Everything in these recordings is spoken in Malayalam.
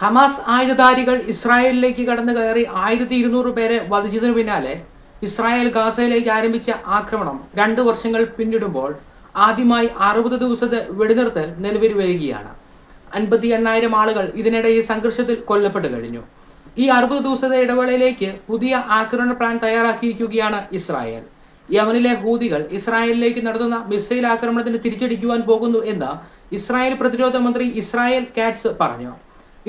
ഹമാസ് ആയുധധാരികൾ ഇസ്രായേലിലേക്ക് കടന്നു കയറി ആയിരത്തി ഇരുന്നൂറ് പേരെ വധിച്ചതിനു പിന്നാലെ ഇസ്രായേൽ ഗാസയിലേക്ക് ആരംഭിച്ച ആക്രമണം രണ്ടു വർഷങ്ങൾ പിന്നിടുമ്പോൾ ആദ്യമായി അറുപത് ദിവസത്തെ വെടിനിർത്തൽ നിലവിൽ വരികയാണ്. അൻപത്തി എണ്ണായിരം ആളുകൾ ഇതിനിടെ ഈ സംഘർഷത്തിൽ കൊല്ലപ്പെട്ടു കഴിഞ്ഞു. ഈ അറുപത് ദിവസത്തെ ഇടവേളയിലേക്ക് പുതിയ ആക്രമണ പ്ലാൻ തയ്യാറാക്കിയിരിക്കുകയാണ് ഇസ്രായേൽ. യമനിലെ ഹൂതികൾ ഇസ്രായേലിലേക്ക് നടത്തുന്ന മിസൈൽ ആക്രമണത്തിന് തിരിച്ചടിക്കുവാൻ പോകുന്നു എന്ന് ഇസ്രായേൽ പ്രതിരോധ മന്ത്രി ഇസ്രായേൽ കാറ്റ്സ് പറഞ്ഞു.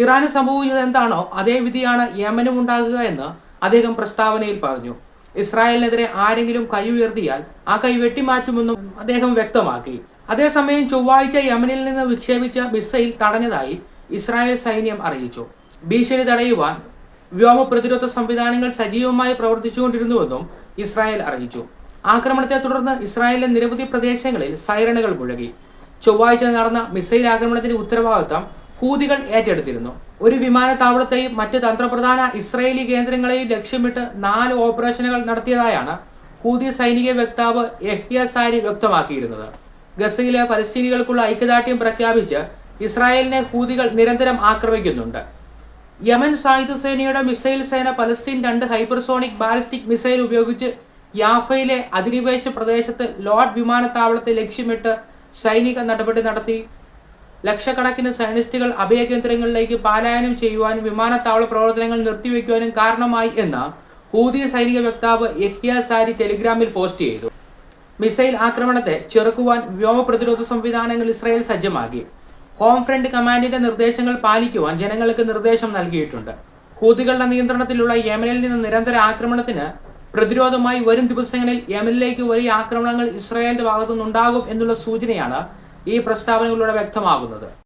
ഇറാന് സംഭവിച്ചത് എന്താണോ അതേ വിധിയാണ് യമനും ഉണ്ടാകുക എന്ന് അദ്ദേഹം പ്രസ്താവനയിൽ പറഞ്ഞു. ഇസ്രായേലിനെതിരെ ആരെങ്കിലും കൈ ഉയർത്തിയാൽ ആ കൈ വെട്ടിമാറ്റുമെന്നും അദ്ദേഹം വ്യക്തമാക്കി. അതേസമയം ചൊവ്വാഴ്ച യമനിൽ നിന്ന് വിക്ഷേപിച്ച മിസൈൽ തടഞ്ഞതായി ഇസ്രായേൽ സൈന്യം അറിയിച്ചു. ഭീഷണി തടയുവാൻ വ്യോമ പ്രതിരോധ സംവിധാനങ്ങൾ സജീവമായി പ്രവർത്തിച്ചുകൊണ്ടിരുന്നുവെന്നും ഇസ്രായേൽ അറിയിച്ചു. ആക്രമണത്തെ തുടർന്ന് ഇസ്രായേലിലെ നിരവധി പ്രദേശങ്ങളിൽ സൈറണുകൾ മുഴങ്ങി ചൊവ്വാഴ്ച നടന്ന മിസൈൽ ആക്രമണത്തിന്റെ ഉത്തരവാദിത്തം ഹൂതികൾ ഏറ്റെടുത്തിരുന്നു. ഒരു വിമാനത്താവളത്തെയും മറ്റ് തന്ത്രപ്രധാന ഇസ്രയേലി കേന്ദ്രങ്ങളെയും ലക്ഷ്യമിട്ട് നാല് ഓപ്പറേഷനുകൾ നടത്തിയതായാണ് ഹൂതി സൈനിക വക്താവ് യഹ്യ സാരി വ്യക്തമാക്കിയിരുന്നത്. ഗസയിലെ പലസ്തീനികൾക്കുള്ള ഐക്യദാർഢ്യം പ്രഖ്യാപിച്ച് ഇസ്രായേലിനെ ഹൂതികൾ നിരന്തരം ആക്രമിക്കുന്നുണ്ട്. യമൻ സായുധ സേനയുടെ മിസൈൽ സേന പലസ്തീൻ രണ്ട് ഹൈപ്പർസോണിക് ബാലിസ്റ്റിക് മിസൈൽ ഉപയോഗിച്ച് യാഫയിലെ അധിനിവേശ പ്രദേശത്ത് ലോഡ് വിമാനത്താവളത്തെ ലക്ഷ്യമിട്ട് സൈനിക നടപടി നടത്തി. ലക്ഷക്കണക്കിന് സൈനിസ്റ്റുകൾ അഭയകേന്ദ്രങ്ങളിലേക്ക് പാലായനം ചെയ്യുവാനും വിമാനത്താവള പ്രവർത്തനങ്ങൾ നിർത്തിവെക്കുവാനും കാരണമായി എന്ന് ഹൂതി സൈനിക വക്താവ് യഹ്യ സാരി ടെലിഗ്രാമിൽ പോസ്റ്റ് ചെയ്തു. മിസൈൽ ആക്രമണത്തെ ചെറുക്കുവാൻ വ്യോമ പ്രതിരോധ സംവിധാനങ്ങൾ ഇസ്രായേൽ സജ്ജമാക്കി. ഹോം ഫ്രണ്ട് കമാൻഡിന്റെ നിർദ്ദേശങ്ങൾ പാലിക്കുവാൻ ജനങ്ങൾക്ക് നിർദ്ദേശം നൽകിയിട്ടുണ്ട്. ഹൂതികളുടെ നിയന്ത്രണത്തിലുള്ള യമനിൽ നിന്ന് നിരന്തര ആക്രമണത്തിന് പ്രതിരോധമായി വരും ദിവസങ്ങളിൽ യമനിലേക്ക് വലിയ ആക്രമണങ്ങൾ ഇസ്രായേലിന്റെ ഭാഗത്തുനിന്നുണ്ടാകും എന്നുള്ള സൂചനയാണ് ഈ പ്രസ്താവനകളിലൂടെ വ്യക്തമാകുന്നത്.